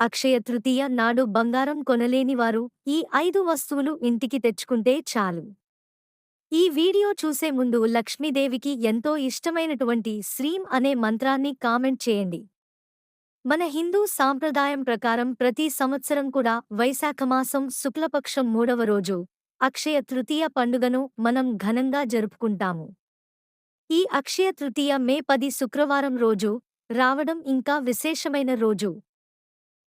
అక్షయ తృతీయ నాడు బంగారం కొనలేనివారు ఈ ఐదు వస్తువులు ఇంటికి తెచ్చుకుంటే చాలు. ఈ వీడియో చూసే ముందు లక్ష్మీదేవికి ఎంతో ఇష్టమైనటువంటి శ్రీం అనే మంత్రాన్ని కామెంట్ చేయండి. మన హిందూ సాంప్రదాయం ప్రకారం ప్రతి సంవత్సరం కూడా వైశాఖమాసం శుక్లపక్షం మూడవ రోజు అక్షయ తృతీయ పండుగను మనం ఘనంగా జరుపుకుంటాము. ఈ అక్షయ తృతీయ మే పది శుక్రవారం రోజు రావడం ఇంకా విశేషమైన రోజు.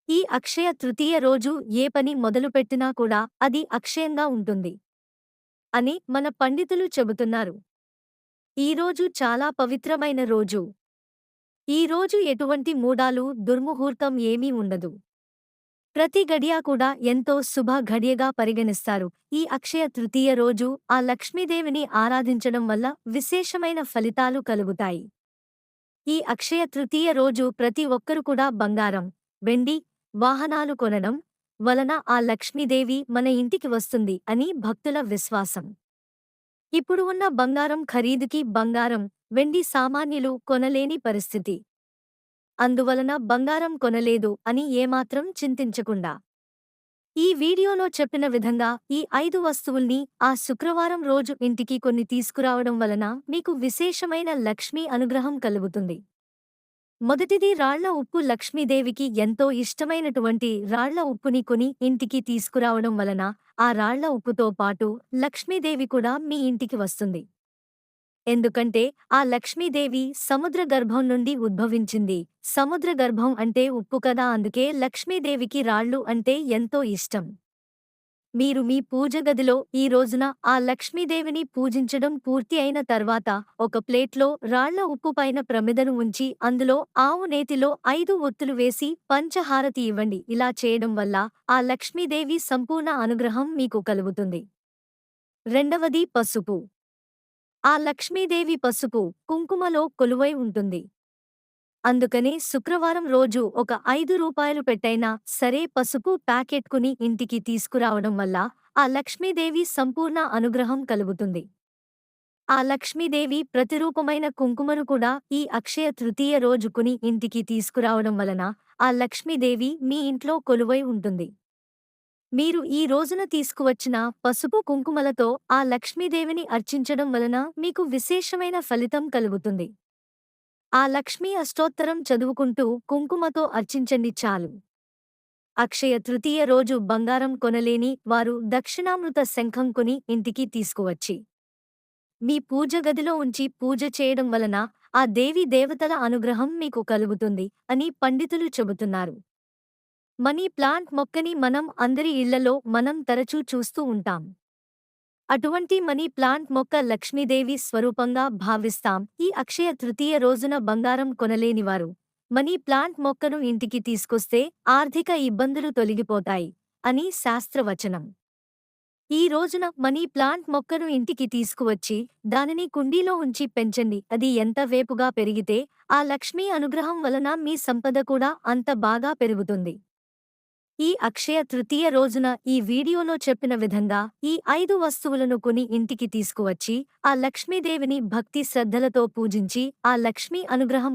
ఈ అక్షయ తృతీయ రోజు ఏ పని మొదలుపెట్టినా కూడా అది అక్షయంగా ఉంటుంది అని మన పండితులు చెబుతున్నారు. ఈరోజు చాలా పవిత్రమైన రోజు. ఈ రోజు ఎటువంటి మూడాలు దుర్ముహూర్తం ఏమీ ఉండదు. ప్రతి గడియా కూడా ఎంతో శుభ ఘడియగా పరిగణిస్తారు. ఈ అక్షయ తృతీయ రోజు ఆ లక్ష్మీదేవిని ఆరాధించడం వల్ల విశేషమైన ఫలితాలు కలుగుతాయి. ఈ అక్షయ తృతీయ రోజు ప్రతి ఒక్కరు కూడా బంగారం వెండి వాహనాలు కొనడం వలన ఆ లక్ష్మీదేవి మన ఇంటికి వస్తుంది అని భక్తుల విశ్వాసం. ఇప్పుడు ఉన్న బంగారం ఖరీదుకి బంగారం వెండి సామాన్యులు కొనలేని పరిస్థితి. అందువలన బంగారం కొనలేదు అని ఏమాత్రం చింతించకుండా. ఈ వీడియోలో చెప్పిన విధంగా ఈ ఐదు వస్తువుల్ని ఆ శుక్రవారం రోజు ఇంటికి కొన్ని తీసుకురావడం వలన మీకు విశేషమైన లక్ష్మీ అనుగ్రహం కలుగుతుంది. మొదటిది రాళ్ళ ఉప్పు లక్ష్మీదేవికి ఎంతో ఇష్టమైనటువంటి రాళ్ళ ఉప్పుని కొని ఇంటికి తీసుకురావడం వలన ఆ రాళ్ళ ఉప్పుతో పాటు లక్ష్మీదేవి కూడా మీ ఇంటికి వస్తుంది. ఎందుకంటే ఆ లక్ష్మీదేవి సముద్ర గర్భం నుండి ఉద్భవించింది. సముద్ర గర్భం అంటే ఉప్పు కదా అందుకే లక్ష్మీదేవికి రాళ్ళు అంటే ఎంతో ఇష్టం. మీరు మీ పూజ గదిలో ఈ రోజున ఆ లక్ష్మీదేవిని పూజించడం పూర్తి అయిన తర్వాత ఒక ప్లేట్లో రాళ్ళ ఉప్పు పైన ప్రమిదను ఉంచి అందులో ఆవు నేతిలో ఐదు ఒత్తులు వేసి పంచహారతి ఇవ్వండి. ఇలా చేయడం వల్ల ఆ లక్ష్మీదేవి సంపూర్ణ అనుగ్రహం మీకు కలుగుతుంది. రెండవది పసుపు. ఆ లక్ష్మీదేవి పసుపు కుంకుమలో కొలువై ఉంటుంది. అందుకనే శుక్రవారం రోజు ఒక ఐదు రూపాయలు పెట్టైనా సరే పసుపు ప్యాకెట్కుని ఇంటికి తీసుకురావడం వల్ల ఆ లక్ష్మీదేవి సంపూర్ణ అనుగ్రహం కలుగుతుంది. ఆ లక్ష్మీదేవి ప్రతిరూపమైన కుంకుమను కూడా ఈ అక్షయ తృతీయ రోజుకుని ఇంటికి తీసుకురావడం వలన ఆ లక్ష్మీదేవి మీ ఇంట్లో కొలువై ఉంటుంది. మీరు ఈ రోజున తీసుకువచ్చిన పసుపు కుంకుమలతో ఆ లక్ష్మీదేవిని అర్చించడం వలన మీకు విశేషమైన ఫలితం కలుగుతుంది. ఆ లక్ష్మీ అష్టోత్తరం చదువుకుంటూ కుంకుమతో అర్చించండి చాలు. అక్షయ తృతీయ రోజు బంగారం కొనలేని వారు దక్షిణామృత శంఖం కొని ఇంటికి తీసుకువచ్చి మీ పూజ గదిలో ఉంచి పూజ చేయడం వలన ఆ దేవి దేవతల అనుగ్రహం మీకు కలుగుతుంది అని పండితులు చెబుతున్నారు. మనీ ప్లాంట్ మొక్కని మనం అందరి ఇళ్ళలో మనం తరచూ చూస్తూ ఉంటాం. అటువంటి మనీ ప్లాంట్ మొక్క లక్ష్మీదేవి స్వరూపంగా భావిస్తాం. ఈ అక్షయ తృతీయ రోజున బంగారం కొనలేనివారు మనీ ప్లాంట్ మొక్కను ఇంటికి తీసుకొస్తే ఆర్థిక ఇబ్బందులు తొలగిపోతాయి అని శాస్త్రవచనం. ఈ రోజున మనీ ప్లాంట్ మొక్కను ఇంటికి తీసుకువచ్చి దానిని కుండీలో ఉంచి పెంచండి. అది ఎంత వేపుగా పెరిగితే ఆ లక్ష్మీ అనుగ్రహం వలన మీ సంపద కూడా అంత బాగా పెరుగుతుంది. ఈ అక్షయ తృతీయ రోజున ఈ వీడియోలో చెప్పిన విధంగా ఈ ఐదు వస్తువులను కొని ఇంటికి తీసుకువచ్చి ఆ లక్ష్మీదేవిని భక్తి శ్రద్ధలతో పూజించి ఆ లక్ష్మీ అనుగ్రహం